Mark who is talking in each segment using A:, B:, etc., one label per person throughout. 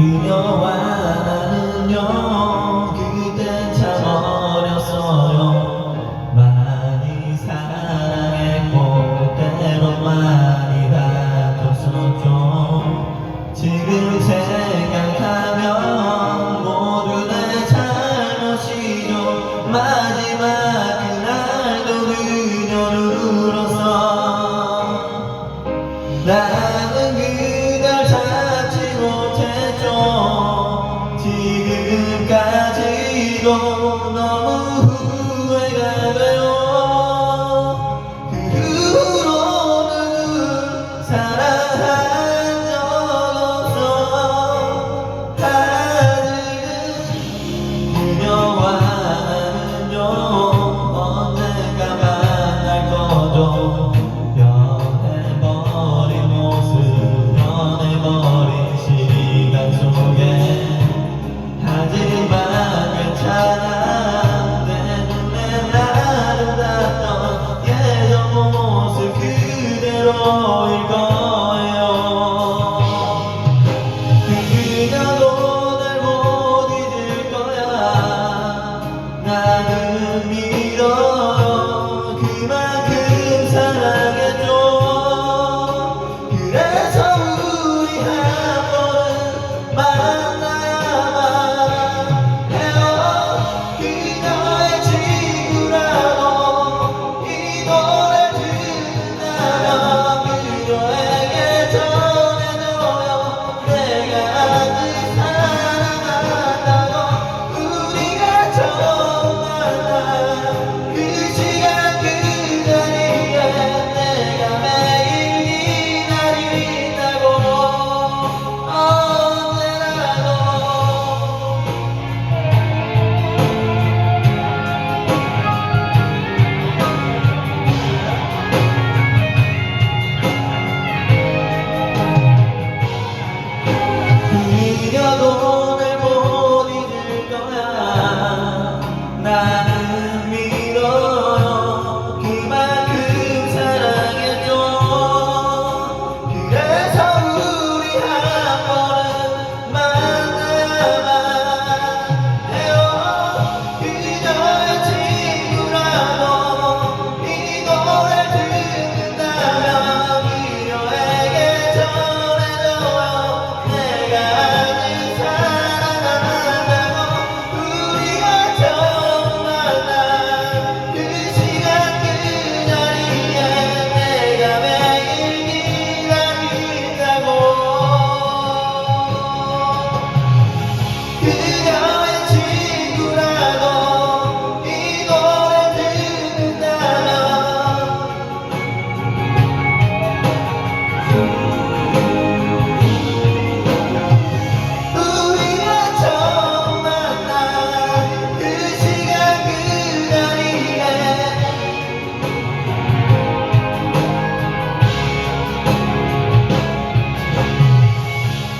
A: 그녀와 지금까지도 너무 후회가 돼요. 그 후로는 사랑한 적 없어. 아직은 그녀와 는요 언젠가 만날 거죠.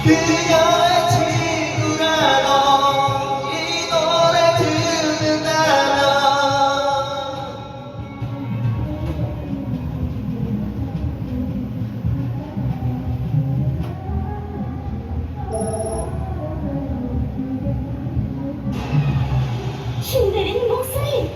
A: 그녀의 친구가 너 이 노래 듣는다.
B: 힘들인 목소리